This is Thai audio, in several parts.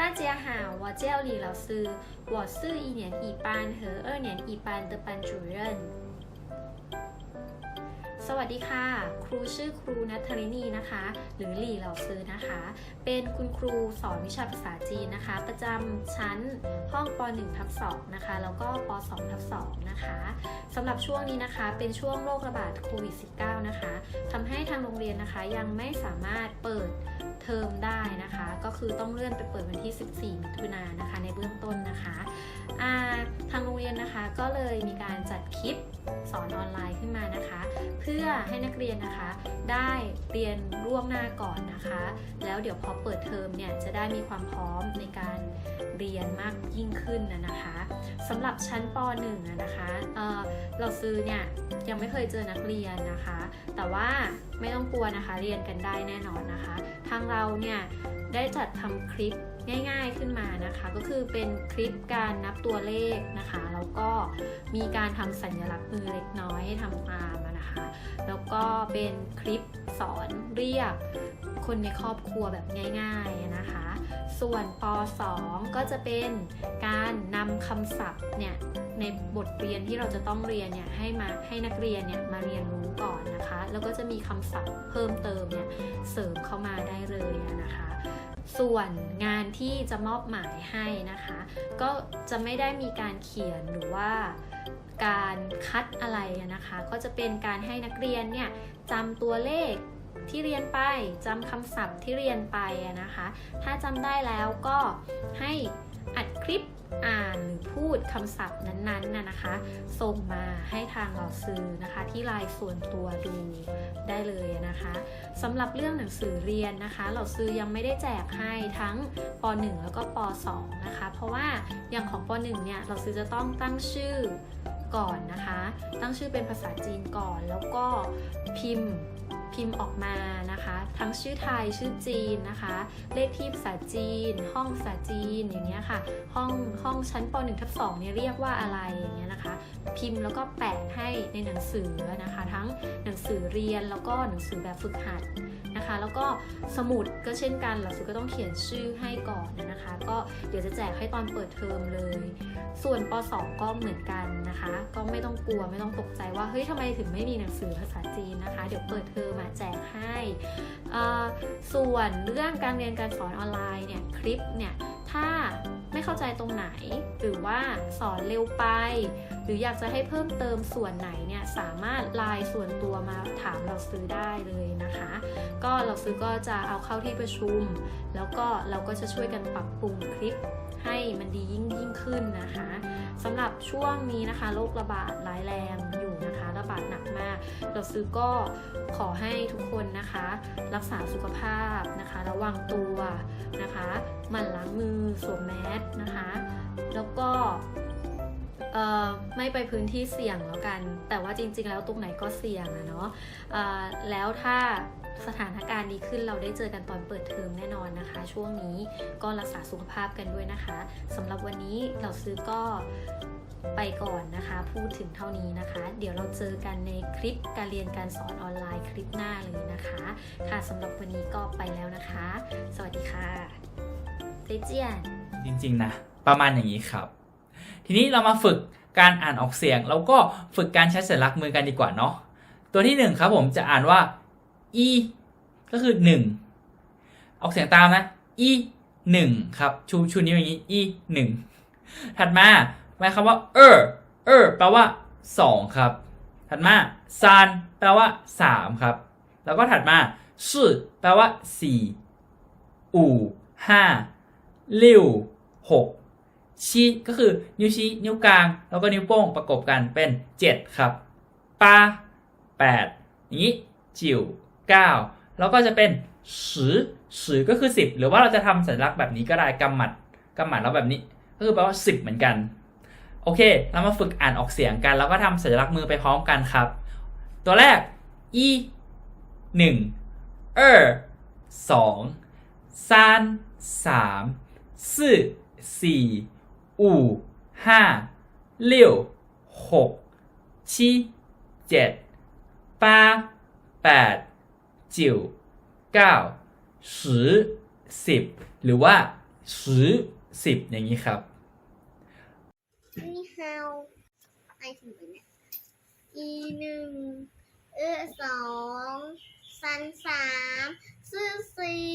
大家好，我叫李老师，我是一年一班和二年一班的班主任。สวัสดีค่ะ ครูชื่อครูนัทธรินีนะคะ หรือหลี่เหล่าซื้อนะคะ เป็นคุณครูสอนวิชาภาษาจีนนะคะ ประจำชั้นห้องป .1 ทับ2นะคะ แล้วก็ป .2 ทับ2นะคะสำหรับช่วงนี้นะคะเป็นช่วงโรคระบาดโควิด -19 นะคะ ทำให้ทางโรงเรียนนะคะยังไม่สามารถเปิดเทอมได้นะคะ ก็คือต้องเลื่อนไปเปิดวันที่ 14 มิถุนายนนะคะ ในเบื้องต้นนะคะทางโรงเรียนนะคะก็เลยมีการจัดคลิปสอนออนไลน์ขึ้นมานะคะ เพื่อให้นักเรียนนะคะ ได้เรียนร่วงหน้าก่อนนะคะ แล้วเดี๋ยวพอเปิดเทอมเนี่ยจะได้มีความพร้อมในการเรียนมากยิ่งขึ้นนะคะสำหรับชั้นป .1 นะคะเเราซื้อเนี่ยยังไม่เคยเจอนักเรียนนะคะ แต่ว่าไม่ต้องกลัวนะคะเรียนกันได้แน่นอนนะคะ ทางเราเนี่ยได้จัดทำคลิป ง่ายๆขึ้นมานะคะ ก็คือเป็นคลิปการนับตัวเลขนะคะ แล้วก็มีการทำสัญลักษณ์มือเล็กน้อยให้ทำตามนะคะ แล้วก็เป็นคลิปสอนเรียกคนในครอบครัวแบบง่ายๆนะคะ ส่วนป .2 ก็จะเป็นการนำคำศัพท์เนี่ยในบทเรียนที่เราจะต้องเรียนเนี่ยให้มาให้นักเรียนเนี่ยมาเรียนรู้ก่อนนะคะ แล้วก็จะมีคำศัพท์เพิ่มเติมเนี่ยเสริมเข้ามาได้เลยนะคะ ส่วนงานที่จะมอบหมายให้นะคะ ก็จะไม่ได้มีการเขียนหรือว่าการคัดอะไรนะคะ ก็จะเป็นการให้นักเรียนเนี่ยจำตัวเลขที่เรียนไปจำคำศัพท์ที่เรียนไปนะคะ ถ้าจำได้แล้วก็ให้อัดคลิป อ่านหรือพูดคำศัพท์นั้นๆนะนะคะ ส่งมาให้ทางเราซื้อนะคะ ที่ไลน์ส่วนตัวดูได้เลยนะคะสำหรับเรื่องหนังสือเรียนนะคะ เราซื้อยังไม่ได้แจกให้ทั้งป .1 แล้วก็ป .2 นะคะ เพราะว่าอย่างของป .1 เนี่ยเราซื้อจะต้องตั้งชื่อก่อนนะคะ ตั้งชื่อเป็นภาษาจีนก่อน แล้วก็พิมพ์ พิมพ์ออกมานะคะ ทั้งชื่อไทยชื่อจีนนะคะ เลขที่ภาษาจีน ห้องภาษาจีนอย่างเงี้ยค่ะ ห้องห้องชั้นป .1 ทับ2เนี่ยเรียกว่าอะไรอย่างเงี้ยนะคะ พิมพ์แล้วก็แปะให้ในหนังสือนะคะ ทั้งหนังสือเรียนแล้วก็หนังสือแบบฝึกหัดนะคะ แล้วก็สมุดก็เช่นกันหลักสูตรก็ต้องเขียนชื่อให้ก่อนนะคะ ก็เดี๋ยวจะแจกให้ตอนเปิดเทอมเลย ส่วนป .2 ก็เหมือนกันนะคะ ก็ไม่ต้องกลัวไม่ต้องตกใจว่าเฮ้ยทำไมถึงไม่มีหนังสือภาษาจีนนะคะ เดี๋ยวเปิดเทอมมาแจกให้ส่วนเรื่องการเรียนการสอนออนไลน์เนี่ยคลิปเนี่ย ไม่เข้าใจตรงไหน หรือว่าสอนเร็วไป หรืออยากจะให้เพิ่มเติมส่วนไหนเนี่ยสามารถไลน์ส่วนตัวมาถามเราซื้อได้เลยนะคะ ก็เราซื้อก็จะเอาเข้าที่ประชุม แล้วก็เราก็จะช่วยกันปรับปรุงคลิปให้มันดียิ่งยิ่งขึ้นนะคะสำหรับช่วงนี้นะคะโรคระบาดร้ายแรงอยู่นะ ระบาดหนักมาก เราซื้อก็ขอให้ทุกคนนะคะ รักษาสุขภาพนะคะ ระวังตัวนะคะหมั่นล้างมือสวมแมสนะคะ แล้วก็ไม่ไปพื้นที่เสี่ยงแล้วกัน แต่ว่าจริง ๆ แล้วตรงไหนก็เสี่ยงอะเนาะแล้วถ้าสถานการณ์ดีขึ้นเราได้เจอกันตอนเปิดเทอมแน่นอนนะคะ ช่วงนี้ก็รักษาสุขภาพกันด้วยนะคะสำหรับวันนี้เราซื้อก็ ไปก่อนนะคะ พูดถึงเท่านี้นะคะ เดี๋ยวเราเจอกันในคลิปการเรียนการสอนออนไลน์คลิปหน้าเลยนะคะ ค่ะสำหรับวันนี้ก็ไปแล้วนะคะ สวัสดีค่ะเจเจียนจริงๆนะประมาณอย่างนี้ครับ ทีนี้เรามาฝึกการอ่านออกเสียง แล้วก็ฝึกการใช้สัญลักษณ์มือกันดีกว่าเนาะตัวที่หนึ่งครับผมจะอ่านว่า e ก็คือหนึ่งออกเสียงตามนะ e หนึ่งครับชูชูนิ้วอย่างนี้ e หนึ่งถัดมา หมายคำว่า er er แปลว่าสองครับ ถัดมาซานแปลว่าสามครับ แล้วก็ถัดมาชื่อแปลว่าสี่อู่ห้าลิ้วหกชี้ก็คือนิ้วชี้นิ้วกลาง แล้วก็นิ้วโป้งประกบกันเป็นเจ็ดครับปาแปดอย่างนี้จิ๋วเก้าแล้วก็จะเป็นสือสือก็คือสิบหรือว่าเราจะทำสัญลักษณ์แบบนี้ก็ได้กำหมัดกำหมัดแล้วแบบนี้ ก็คือแปลว่าสิบเหมือนกัน โอเค เรามาฝึกอ่านออกเสียงกัน แล้วก็ทำสัญลักษณ์มือไปพร้อมกันครับ ตัวแรกอีหนึ่งเออสองสามสามสี่สี่อู่ห้าเลี้ยวหกเจ็ดแปดเก้าสิบหรือว่าสิบอย่างนี้ครับ ไอถึงเนี่ยอีหนึ่งเออสองสันสามซื่อสี่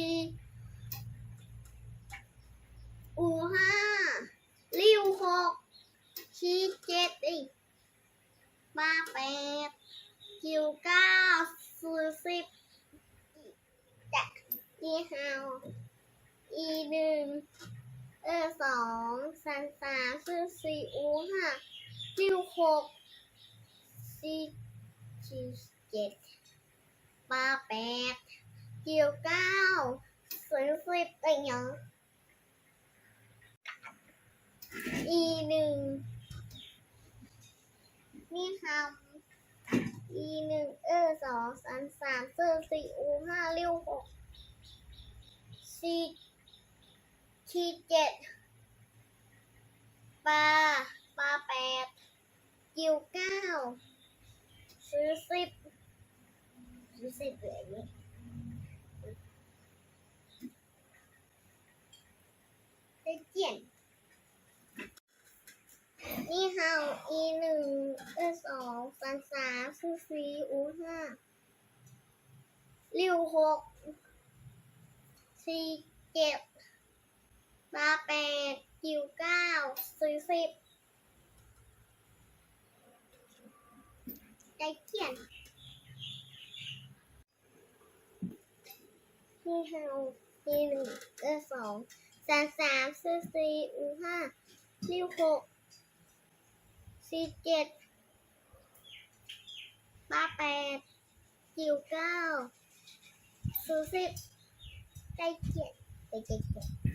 อูห้าริวหกชีเจ็ดอีกมาแปดคิวเก้าสื่อสิบจะนี่ฮาอีหนึ่งเออสองสันสามชื่อสี่อูห้า ริวหกสี่ชีเจ็ดปาแปดเกี่ยวเก้าสิบสิบอะไรอย่างอีหนึ่งนี่คำอีหนึ่งเออสองสันสามชื่สี่อูห้าริวหกสี่ชีเจ็ดปลาปลาแปด กิวเก้าซื้อสิบซื้อสิบเหลืออย่างนี้ได้เจียนนี่เฮาอีหนึ่งเออสองสามสามซื้อสี่อูห้าริวหกสี่เจ็ดปลาแปดกิวเก้าซื้อสิบ ใจเขียนที่เฮาที่หนึ่งเออสองสามสามซื้อสี่อูห้าริวหกสี่เจ็ดปลาแปดกิวเก้าสิบใจเขียนใจเขียน